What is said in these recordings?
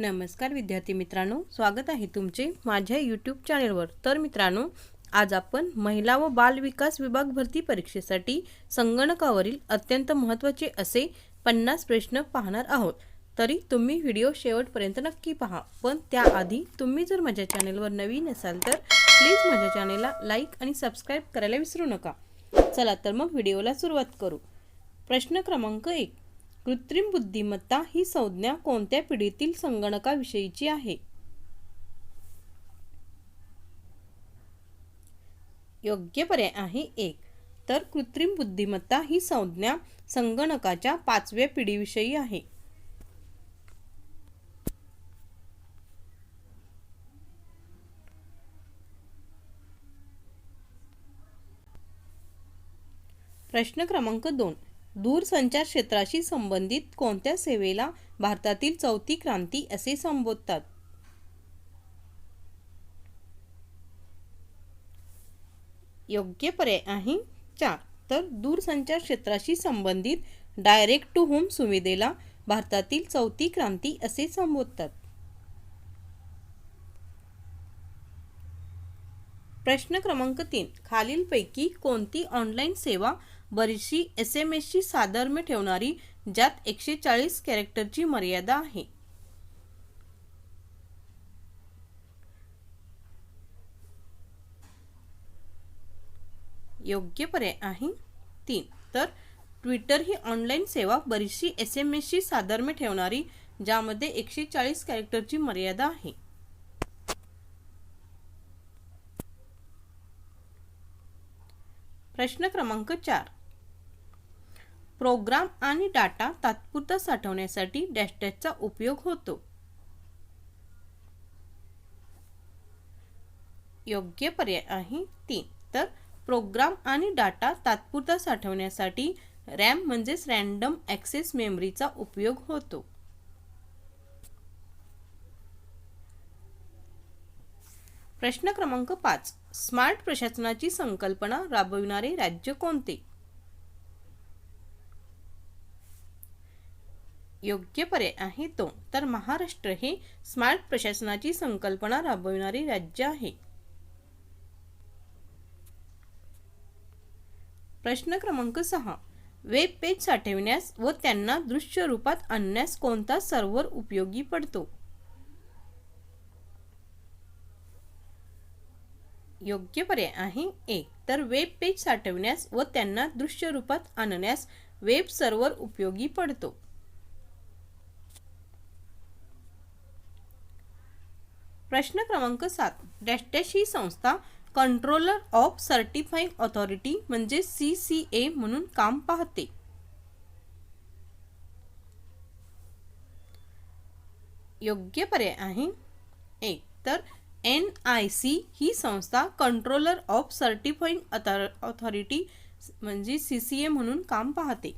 नमस्कार विद्यार्थी मित्रांनो स्वागत आहे तुमचे माझ्या यूट्यूब चॅनलवर तर मित्रांनो आज आपण महिला व बाल विकास विभाग भरती परीक्षेसाठी संगणकावरील अत्यंत महत्त्वाचे असे पन्नास प्रश्न पाहणार आहोत. तरी तुम्ही व्हिडिओ शेवटपर्यंत नक्की पहा. पण त्याआधी तुम्ही जर माझ्या चॅनलवर नवीन असाल तर प्लीज माझ्या चॅनेलला लाईक आणि सबस्क्राईब करायला विसरू नका. चला तर मग व्हिडिओला सुरुवात करू. प्रश्न क्रमांक एक. कृत्रिम बुद्धिमत्ता ही संज्ञा कोणत्या पिढीतील संगणकाविषयीची आहे? योग्य पर्याय आहे एक. तर कृत्रिम बुद्धिमत्ता ही संज्ञा संगणकाच्या पाचव्या पिढीविषयी आहे. प्रश्न क्रमांक दोन. दूरसंचार क्षेत्राशी संबंधित कोणत्या सेवेला भारतातील चौथी क्रांती असे संबोधतात? योग्य पर्याय आहे चार. तर दूरसंचार क्षेत्राशी संबंधित डायरेक्ट टू होम सुविधेला भारतातील चौथी क्रांती असे संबोधतात. प्रश्न क्रमांक तीन. खालीलपैकी कोणती ऑनलाईन सेवा बरीचशी एस एम एसची साधर्म्य ठेवणारी ज्यात एकशे चाळीस कॅरेक्टरची मर्यादा आहे. योग्य पर्याय आहे तीन. तर ट्विटर ही ऑनलाईन सेवा बरीचशी एस एम एसची साधर्म्य ठेवणारी ज्यामध्ये एकशे चाळीस कॅरेक्टरची मर्यादा आहे. प्रश्न क्रमांक चार. प्रोग्राम आणि डाटा तात्पुरता साठवण्यासाठी डॅशडॅशचा उपयोग होतो. योग्य पर्याय आहे तीन. तर प्रोग्राम आणि डाटा तात्पुरता साठवण्यासाठी रॅम म्हणजेच रॅन्डम ॲक्सेस मेमरीचा उपयोग होतो. प्रश्न क्रमांक पाच. स्मार्ट प्रशासनाची संकल्पना राबविणारे राज्य कोणते? योग्य पर्याय आहे तो. तर महाराष्ट्र हे स्मार्ट प्रशासनाची संकल्पना राबविणारे राज्य आहे. प्रश्न क्रमांक सहा. वेब पेज साठवण्यास व त्यांना दृश्य रूपात आणण्यास कोणता सर्व्हर उपयोगी पडतो? योग्य पर्याय आहे एक. तर वेब पेज साठवण्यास व त्यांना दृश्य रूपात आणण्यास वेब सर्व्हर उपयोगी पडतो. प्रश्न क्रमांक सात. डॅशडॅश ही संस्था कंट्रोलर ऑफ सर्टिफाईंग ऑथॉरिटी म्हणजे सी सी ए म्हणून काम पाहते. योग्य पर्याय आहे. एक तर एन आय सी ही संस्था कंट्रोलर ऑफ सर्टिफाईंग ऑथॉरिटी म्हणजे सी सी ए म्हणून काम पाहते.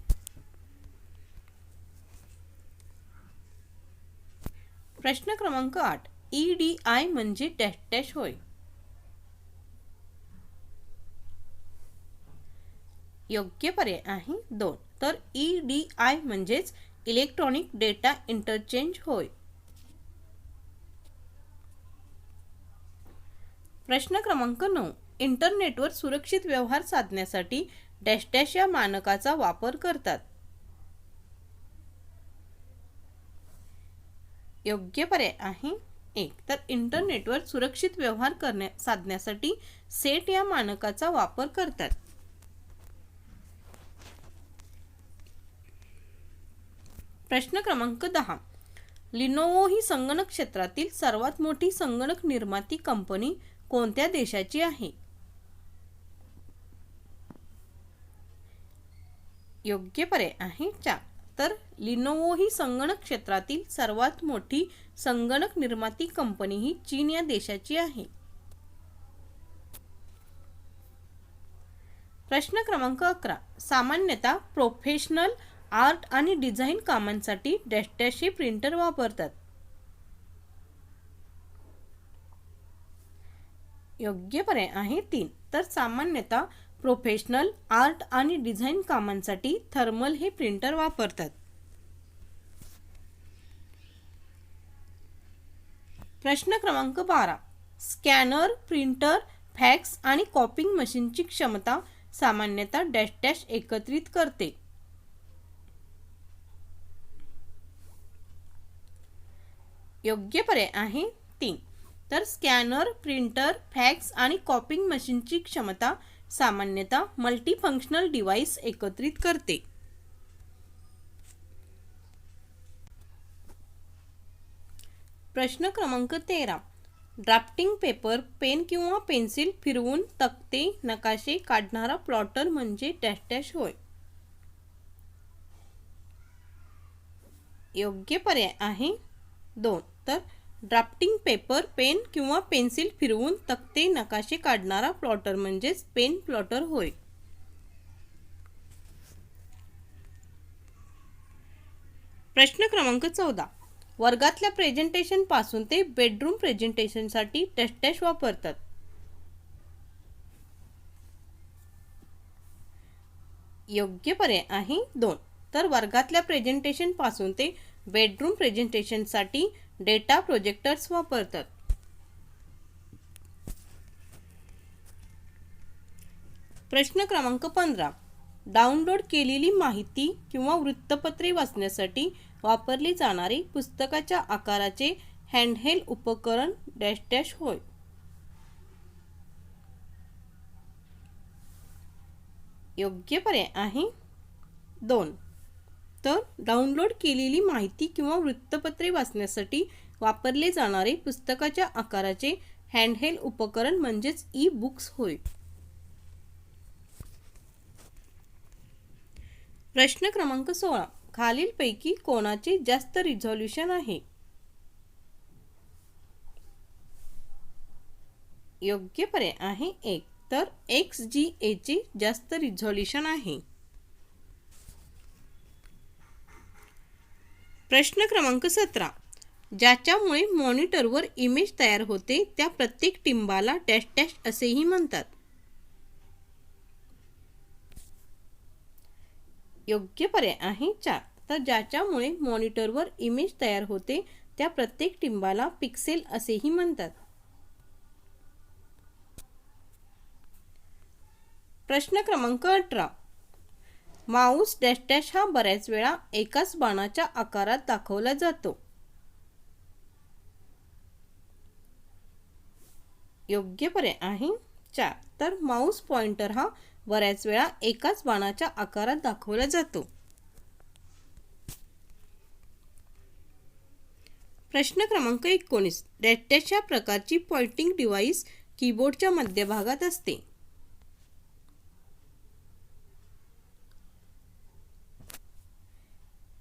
प्रश्न क्रमांक आठ. ई डी आय म्हणजे डॅश डॅश होय. योग्य पर्याय आहे दोन. तर ई डी आय म्हणजेच इलेक्ट्रॉनिक डेटा इंटरचेंज होय. प्रश्न क्रमांक नऊ. इंटरनेटवर सुरक्षित व्यवहार साधण्यासाठी डॅश डॅश या मानकाचा वापर करतात. योग्य पर्याय आहे एक तर इंटरनेटवर सुरक्षित व्यवहार करण्या साधण्यासाठी सेट या मानकाचा वापर करतात. प्रश्न क्रमांक दहा. लिनोवो ही संगणक क्षेत्रातील सर्वात मोठी संगणक निर्माती कंपनी कोणत्या देशाची आहे? योग्य पर्याय आहे चार. तर लिनोवो ही संगणक क्षेत्रातील सर्वात मोठी संगणक निर्माती कंपनी ही चीन या देशाची आहे. प्रश्न क्रमांक अकरा. सामान्यतः प्रोफेशनल आर्ट आणि डिझाईन कामांसाठी डॅश डॅश हे प्रिंटर वापरतात. योग्य पर्याय आहे तीन. तर सामान्यतः प्रोफेशनल आर्ट आणि डिझाईन कामांसाठी थर्मल हे प्रिंटर वापरतात. प्रश्न क्रमांक बारा. स्कॅनर प्रिंटर फॅक्स आणि कॉपिंग मशीनची क्षमता सामान्यतः डॅश डॅश एकत्रित करते. योग्य पर्याय आहे तीन. तर स्कॅनर प्रिंटर फॅक्स आणि कॉपिंग मशीनची क्षमता सामान्यतः मल्टीफंक्शनल डिव्हाइस एकत्रित करते. प्रश्न क्रमांक तेरा. ड्राफ्टिंग पेपर पेन किंवा पेन्सिल फिरवून तक्ते नकाशे काढणारा प्लॉटर म्हणजे डॅश डॅश होय. योग्य पर्याय आहे दोन. तर ड्राफ्टिंग पेपर पेन किंवा पेन्सिल फिरवून तक्ते नकाशे काढणारा प्लॉटर म्हणजेच पेन प्लॉटर होय. प्रश्न क्रमांक चौदा. वर्गातल्या प्रेझेंटेशनपासून ते बेडरूम प्रेझेंटेशनसाठी डॅश वापरतात. योग्य पर्याय आहे दोन. तर वर्गातल्या प्रेझेंटेशनपासून ते बेडरूम प्रेझेंटेशनसाठी डेटा प्रोजेक्टर्स वापरतात. प्रश्न क्रमांक पंधरा. डाउनलोड केलेली माहिती किंवा वृत्तपत्रे वाचण्यासाठी वापरली जाणारी पुस्तकाच्या आकाराचे हँडहेल उपकरण डॅश डॅश होय. योग्य पर्याय आहे दोन. तर डाउनलोड केलेली माहिती किंवा वृत्तपत्रे वाचण्यासाठी वापरले जाणारे पुस्तकाच्या आकाराचे हँडहेल उपकरण म्हणजेच ई बुक्स होय. प्रश्न क्रमांक सोळा. खालीलपैकी कोणाचे जास्त रिझॉल्युशन आहे? योग्य पर्याय आहे एक. तर एक्स जी एचे जास्त रिझॉल्युशन आहे. प्रश्न क्रमांक सतरा. ज्याच्यामुळे मॉनिटरवर इमेज तयार होते त्या प्रत्येक टिंबाला डॅश डॅश असेही म्हणतात. योग्य पर्याय आहे चार. तर ज्याच्यामुळे मॉनिटरवर इमेज तयार होते त्या प्रत्येक टिंबाला पिक्सेल असेही म्हणतात. प्रश्न क्रमांक अठरा. माऊस डॅश डॅश हा बऱ्याच वेळा एकाच बाणाच्या आकारात दाखवला जातो. योग्य पर्याय आहे चार. तर माऊस पॉइंटर हा बऱ्याच वेळा एकाच बाणाच्या आकारात दाखवला जातो. प्रश्न क्रमांक एकोणीस. डॅशच्या प्रकारची पॉइंटिंग डिव्हाइस कीबोर्डच्या मध्यभागात असते.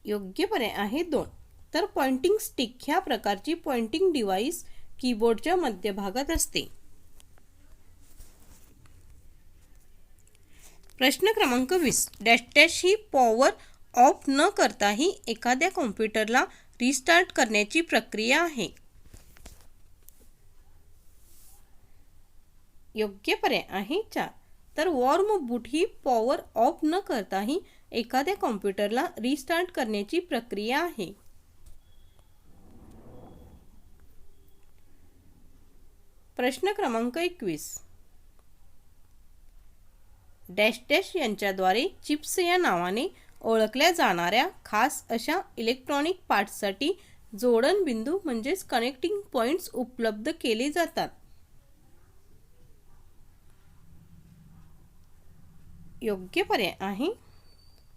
योग्य पर्याय आहे दोन. तर पॉइंटिंग स्टिक ह्या प्रकारची पॉइंटिंग डिव्हाइस कीबोर्डच्या मध्यभागात असते. प्रश्न क्रमांक वीस. डॅश डॅश ही पॉवर ऑफ न करताही एखाद्या कॉम्प्युटरला रिस्टार्ट करण्याची प्रक्रिया आहे. योग्य पर्याय आहे चार. तर वॉर्म बूट ही पॉवर ऑफ न करताही एखाद्या कॉम्प्युटरला रिस्टार्ट करण्याची प्रक्रिया आहे. प्रश्न क्रमांक एकवीस. डॅश डॅश यांच्याद्वारे चिप्स या नावाने ओळखल्या जाणाऱ्या खास अशा इलेक्ट्रॉनिक पार्ट्ससाठी जोडण बिंदू म्हणजेच कनेक्टिंग पॉइंट्स उपलब्ध केले जातात. योग्य पर्याय आहे.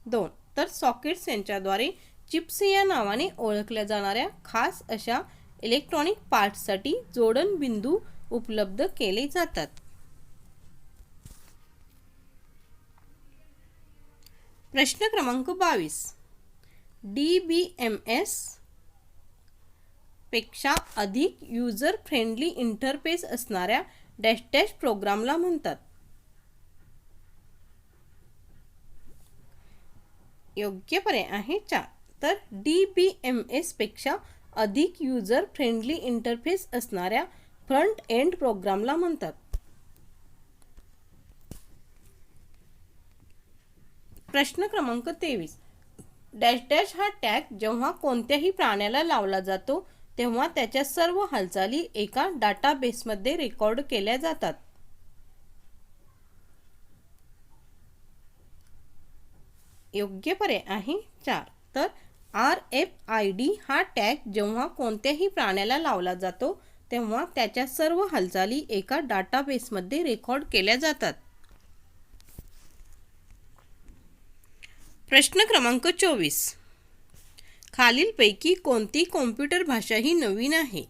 दोन. तर सॉकेट्स यांच्याद्वारे चिप्स या नावाने ओळखल्या जाणाऱ्या खास अशा इलेक्ट्रॉनिक पार्ट्ससाठी जोडण बिंदू उपलब्ध केले जातात. प्रश्न क्रमांक बावीस. डी बी एम एसपेक्षा अधिक युजर फ्रेंडली इंटरफेस असणाऱ्या डॅश डॅश प्रोग्रामला म्हणतात. योग्य पर्याय आहे चार तर डी बी एम एसपेक्षा अधिक युजर फ्रेंडली इंटरफेस असणाऱ्या फ्रंट एंड प्रोग्रामला म्हणतात. प्रश्न क्रमांक तेवीस. डॅश डॅश हा टॅग जेव्हा कोणत्याही प्राण्याला लावला जातो तेव्हा त्याच्या सर्व हालचाली एका डाटाबेसमध्ये रेकॉर्ड केल्या जातात. योग्य पर्याय आहे? चार. तर आर एफ आय डी हा टॅग जेव्हा कोणत्याही प्राण्याला लावला जातो तेव्हा त्याच्या सर्व हालचाली एका डाटाबेसमध्ये रेकॉर्ड केल्या जातात. प्रश्न क्रमांक चोवीस. खालीलपैकी कोणती कॉम्प्युटर भाषा ही नवीन आहे?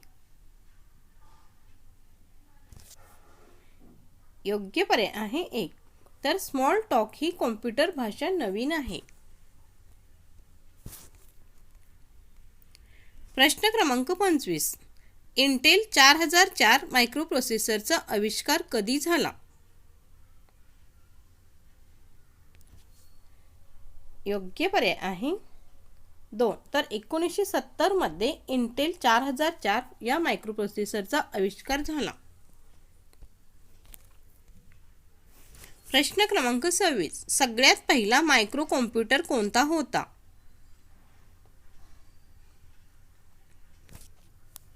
योग्य पर्याय आहे एक. तर स्मॉल टॉक ही कॉम्प्युटर भाषा नवीन आहे. प्रश्न क्रमांक पंचवीस. इंटेल चार हजार चार मायक्रोप्रोसेसरचा आविष्कार कधी झाला? योग्य पर्याय आहे. दोन. तर एकोणीसशे सत्तरमध्ये इंटेल चार हजार चार या मायक्रोप्रोसेसरचा आविष्कार झाला. प्रश्न क्रमांक सव्वीस. सगळ्यात पहिला मायक्रो कॉम्प्युटर कोणता होता?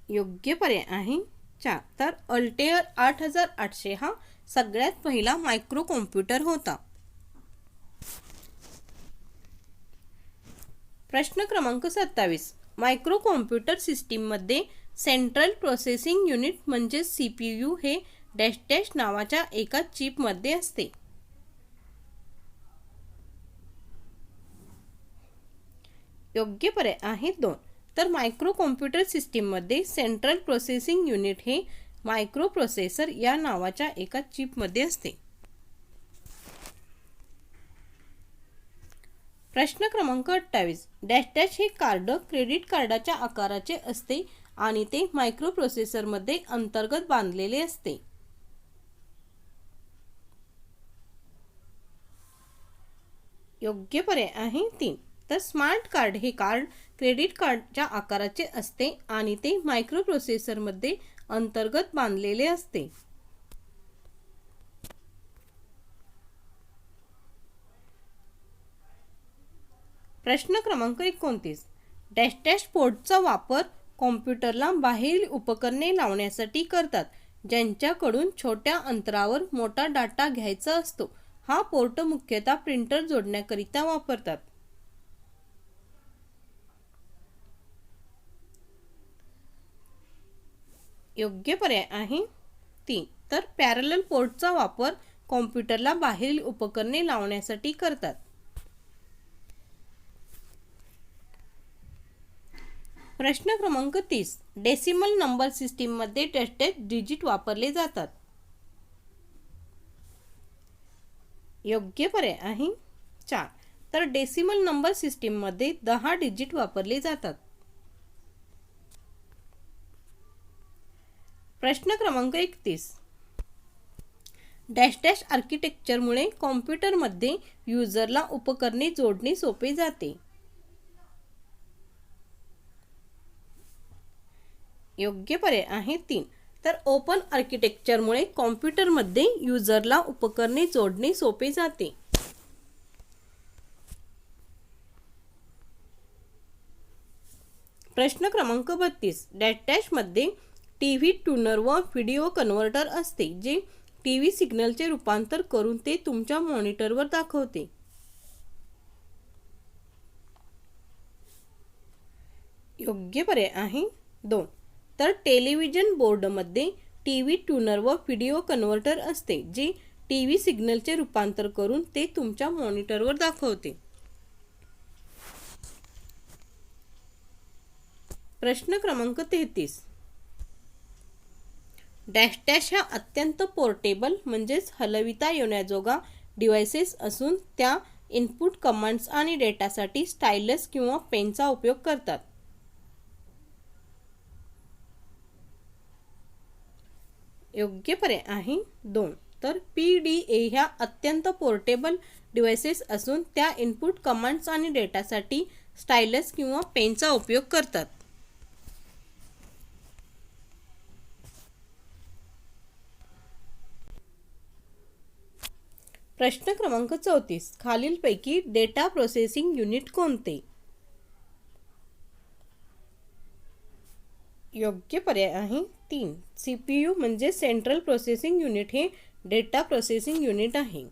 योग्य पर्याय आहे चार. तर अल्टेअर आठ हजार आठशे हा सगळ्यात पहिला मायक्रो कॉम्प्युटर होता. प्रश्न क्रमांक सत्तावीस. मायक्रो कॉम्प्युटर सिस्टीममध्ये सेंट्रल प्रोसेसिंग युनिट म्हणजे सी पी यू हे डॅश डॅश नावाच्या एका चिपमध्ये असते. योग्य पर्याय आहेत दोन. तर मायक्रो कॉम्प्युटर सिस्टीममध्ये सेंट्रल प्रोसेसिंग युनिट हे मायक्रो प्रोसेसर या नावाच्या एका चिपमध्ये असते. प्रश्न क्रमांक अठ्ठावीस. डॅश डॅश हे कार्ड क्रेडिट कार्डाच्या आकाराचे असते आणि ते मायक्रो प्रोसेसरमध्ये अंतर्गत बांधलेले असते. योग्य पर्याय आहे तीन. तर स्मार्ट कार्ड हे कार्ड क्रेडिट कार्डच्या आकाराचे असते आणि ते मायक्रो प्रोसेसरमध्ये अंतर्गत बांधलेले असते. प्रश्न क्रमांक एकोणतीस. डॅश डॅश पोर्टचा वापर कॉम्प्युटरला बाहेरील उपकरणे लावण्यासाठी करतात ज्यांच्याकडून छोट्या अंतरावर मोठा डाटा घ्यायचा असतो. हा पोर्ट मुख्यतः प्रिंटर जोडण्याकरिता वापरतात. योग्य पर्याय आहे. तीन तर पॅरल पोर्टचा वापर कॉम्प्युटरला बाहेरील उपकरणे लावण्यासाठी करतात. प्रश्न क्रमांक तीस डेसिमल नंबर सिस्टीममध्ये टेस्टेड डिजिट वापरले जातात. योग्य पर्याय आहे. चार तर डेसिमल नंबर सिस्टीममध्ये दहा डिजिट वापरले जातात. प्रश्न क्रमांक एकतीस. डॅश डॅश आर्किटेक्चरमुळे कॉम्प्युटरमध्ये युजरला उपकरणे जोडणे सोपे जाते. योग्य पर्याय आहे तीन. तर ओपन आर्किटेक्चरमुळे कॉम्प्युटरमध्ये युजरला उपकरणे जोडणे सोपे जाते. प्रश्न क्रमांक बत्तीस. डॅश डॅशमध्ये टी व्ही ट्यूनर व व्हिडिओ कन्व्हर्टर असते जे टी व्ही सिग्नलचे रूपांतर करून ते तुमच्या मॉनिटरवर दाखवते. योग्य पर्याय आहे दोन. तर टेलिव्हिजन बोर्डमध्ये टी व्ही ट्यूनर व व्हिडिओ कन्व्हर्टर असते जे टी व्ही सिग्नलचे रूपांतर करून ते तुमच्या मॉनिटरवर दाखवते. प्रश्न क्रमांक तेहतीस. डॅश डॅश ह्या अत्यंत पोर्टेबल म्हणजेच हलविता येण्याजोगा डिव्हायसेस असून त्या इनपुट कमांड्स आणि डेटासाठी स्टायलस किंवा पेनचा उपयोग करतात. योग्य पर्याय आहे दोन. तर पी डी ए ह्या अत्यंत पोर्टेबल डिव्हायसेस असून त्या इनपुट कमांड्स आणि डेटासाठी स्टायलस किंवा पेनचा उपयोग करतात. प्रश्न क्रमांक चौतीस. खालीलपैकी डेटा प्रोसेसिंग युनिट कोणते? योग्य पर्याय आहे तीन. सी पी यू म्हणजे सेंट्रल प्रोसेसिंग युनिट हे डेटा प्रोसेसिंग युनिट आहे.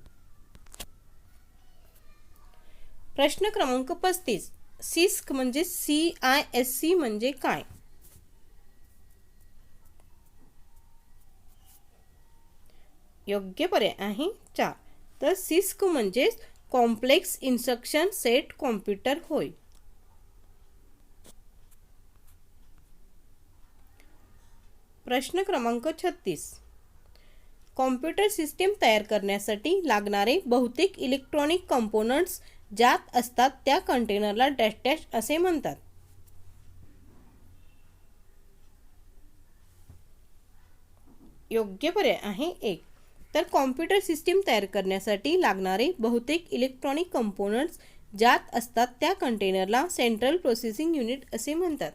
प्रश्न क्रमांक पस्तीस. सिस्क म्हणजे सी आय एस सी म्हणजे काय? योग्य पर्याय आहे चार. तर सिस्क म्हणजेच कॉम्प्लेक्स इन्स्ट्रक्शन सेट कॉम्प्युटर होय. प्रश्न क्रमांक छत्तीस. कॉम्प्युटर सिस्टीम तयार करण्यासाठी लागणारे बहुतेक इलेक्ट्रॉनिक कंपोनंट्स ज्यात असतात त्या कंटेनरला डॅश डॅश असे म्हणतात. योग्य पर्याय आहे एक. तर कॉम्प्युटर सिस्टीम तयार करण्यासाठी लागणारे बहुतेक इलेक्ट्रॉनिक कंपोनंट्स ज्यात असतात त्या कंटेनरला सेंट्रल प्रोसेसिंग युनिट असे म्हणतात.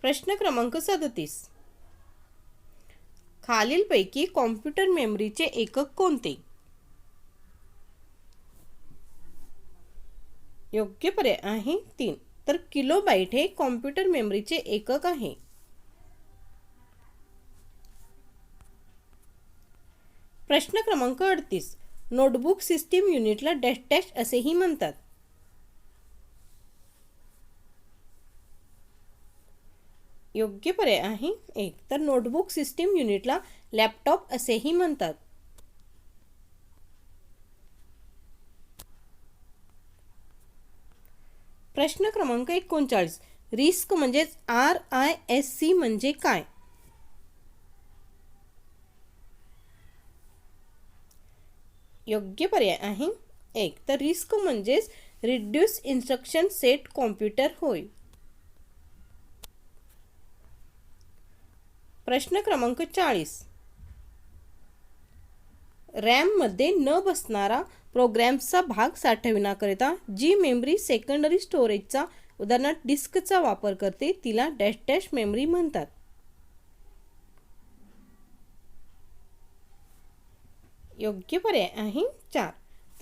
प्रश्न क्रमांक सदतीस. खालीलपैकी कॉम्प्युटर मेमरीचे एकक कोणते? योग्य पर्याय आहे तीन. तर किलोबाईट हे कॉम्प्युटर मेमरीचे एकक आहे. प्रश्न क्रमांक अडतीस. नोटबुक सिस्टीम युनिटला डॅश डॅश असेही म्हणतात. योग्य पर्याय आहे एक. तर नोटबुक सिस्टीम युनिटला लॅपटॉप असेही म्हणतात. प्रश्न क्रमांक एकोणचाळीस. रिस्क म्हणजेच आर आय एस सी म्हणजे काय? योग्य पर्याय आहे. एक तर रिस्क म्हणजेच रिड्यूस इन्स्ट्रक्शन सेट कॉम्प्युटर होय. प्रश्न क्रमांक चाळीस. रॅममध्ये न बसणारा प्रोग्रॅम्सचा भाग साठविण्याकरिता जी मेमरी सेकंडरी स्टोरेजचा उदाहरणार्थ डिस्कचा वापर करते तिला डॅश डॅश मेमरी म्हणतात. योग्य पर्याय आहे. चार.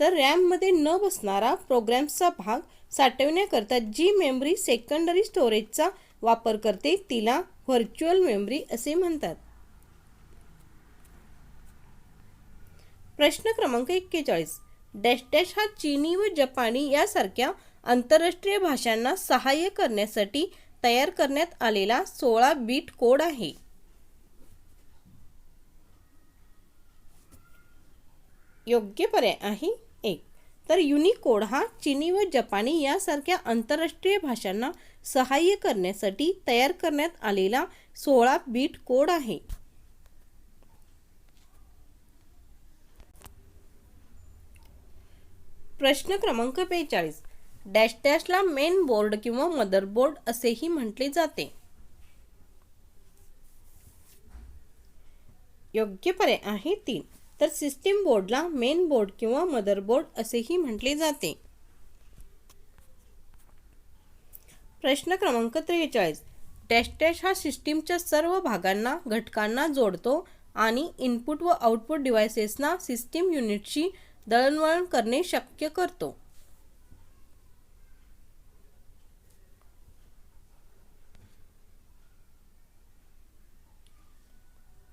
तर रॅममध्ये न बसणारा प्रोग्रॅम्सचा भाग साठवण्याकरता जी मेमरी सेकंडरी स्टोरेजचा वापर करते तिला व्हर्च्युअल मेमरी असे म्हणतात. प्रश्न क्रमांक एक्केचाळीस. डॅश डॅश हा चीनी व जपानी यासारख्या आंतरराष्ट्रीय भाषांना सहाय्य करण्यासाठी तयार करण्यात आलेला सोळा बीट कोड आहे. योग्य पर्याय आहे एक. तर युनिकोड हा चीनी व जपानी यासारख्या आंतरराष्ट्रीय भाषांना सहाय्य करण्यासाठी तयार करण्यात आलेला सोळा बीट कोड आहे. प्रश्न क्रमांक बेचाळीस. डॅश डॅशला मेन बोर्ड किंवा मदरबोर्ड असेही म्हटले जाते. योग्य पर्याय आहे तीन. तर सिस्टीम बोर्डला मेन बोर्ड किंवा मदरबोर्ड असेही म्हटले जाते. प्रश्न क्रमांक त्रेचाळीस. डॅश डॅश हा सिस्टीमच्या सर्व भागांना घटकांना जोडतो आणि इनपुट व आउटपुट डिव्हायसेसना सिस्टीम युनिटशी दळणवळण करणे शक्य करतो.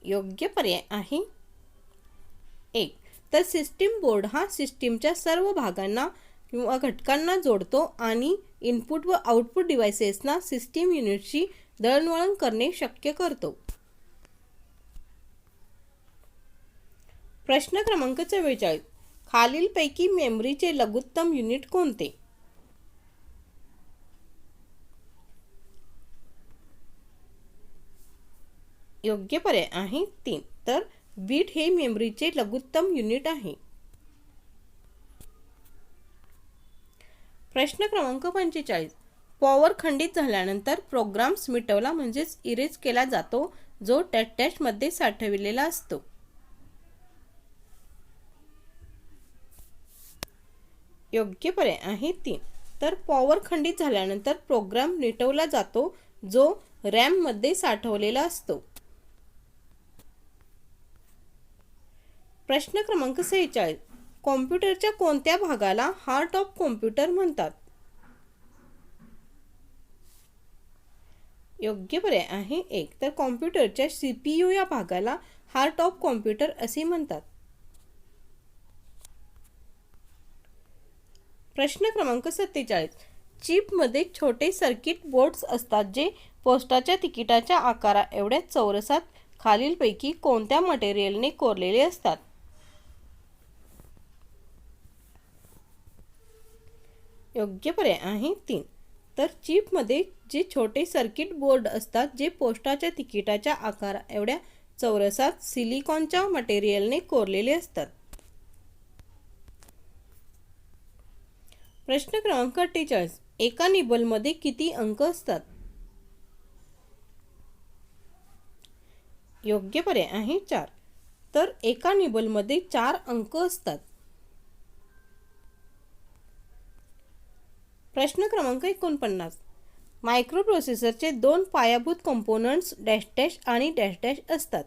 योग्य पर्याय आहे. एक. तर सिस्टीम बोर्ड हा सिस्टीमच्या सर्व भागांना किंवा घटकांना जोडतो आणि इनपुट व आउटपुट डिव्हायसेसना सिस्टीम युनिटशी दळणवळण करणे शक्य करतो. प्रश्न क्रमांक चव्वेचाळीस. खालीलपैकी मेमरीचे लघुत्तम युनिट कोणते? योग्य पर्याय आहे तीन. तर बीट हे मेमरीचे लघुत्तम युनिट आहे. प्रश्न क्रमांक पंचेचाळीस. पॉवर खंडित झाल्यानंतर प्रोग्राम्स मिटवला म्हणजेच इरेज केला जातो जो टॅट साठविलेला असतो. योग्य पर्याय आहे तीन. तर पॉवर खंडित झाल्यानंतर प्रोग्राम मिटवला जातो जो रॅममध्ये साठवलेला असतो. प्रश्न क्रमांक सेहेचाळीस. कॉम्प्युटरच्या कोणत्या भागाला हार्ट ऑफ कॉम्प्युटर म्हणतात? योग्य पर्याय आहे एक. तर कॉम्प्युटरच्या सी पी यू या भागाला हार्ट ऑफ कॉम्प्युटर असे म्हणतात. प्रश्न क्रमांक सत्तेचाळीस. चिपमध्ये छोटे सर्किट बोर्ड्स असतात जे पोस्टाच्या तिकिटाच्या आकारा एवढ्या चौरसात खालीलपैकी कोणत्या मटेरियलने कोरलेले असतात? योग्य पर्याय आहे तीन. तर चिपमध्ये जे छोटे सर्किट बोर्ड असतात जे पोस्टाच्या तिकिटाच्या आकारा एवढ्या चौरसात सिलिकॉनच्या मटेरियलने कोरलेले असतात. प्रश्न क्रमांक अठ्ठेचाळीस. एका निबलमध्ये किती अंक असतात? योग्य पर्याय आहे चार. तर एका निबलमध्ये चार अंक असतात. प्रश्न क्रमांक एकोणपन्नास. मायक्रोप्रोसेसरचे दोन पायाभूत कंपोनंट्स डॅश डॅश आणि डॅश डॅश असतात.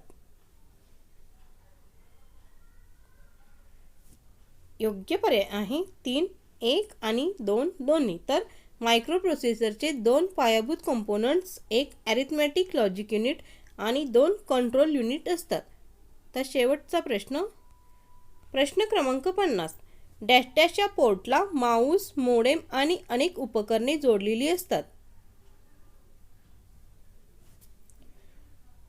योग्य पर्याय आहे तीन एक आणि दोन दोन्ही. तर मायक्रोप्रोसेसरचे दोन पायाभूत कंपोनंट्स एक ॲरिथमॅटिक लॉजिक युनिट आणि दोन कंट्रोल युनिट असतात. तर शेवटचा प्रश्न. प्रश्न क्रमांक पन्नास. डॅश डॅशच्या पोर्टला माऊस मोडेम आणि अनेक उपकरणे जोडलेली असतात.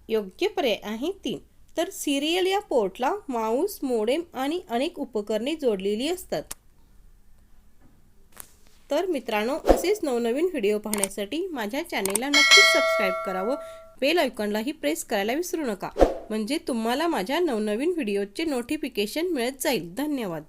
योग्य पर्याय आहे तीन. तर सिरियल या पोर्टला माऊस मोडेम आणि अनेक उपकरणे जोडलेली असतात. तर मित्रांनो असेच नवनवीन व्हिडिओ पाहण्यासाठी माझ्या चॅनेलला नक्कीच सबस्क्राईब करावं बेल आयकॉनलाही प्रेस करायला विसरू नका. म्हणजे तुम्हाला माझ्या नवनवीन व्हिडिओचे नोटिफिकेशन मिळत जाईल. धन्यवाद.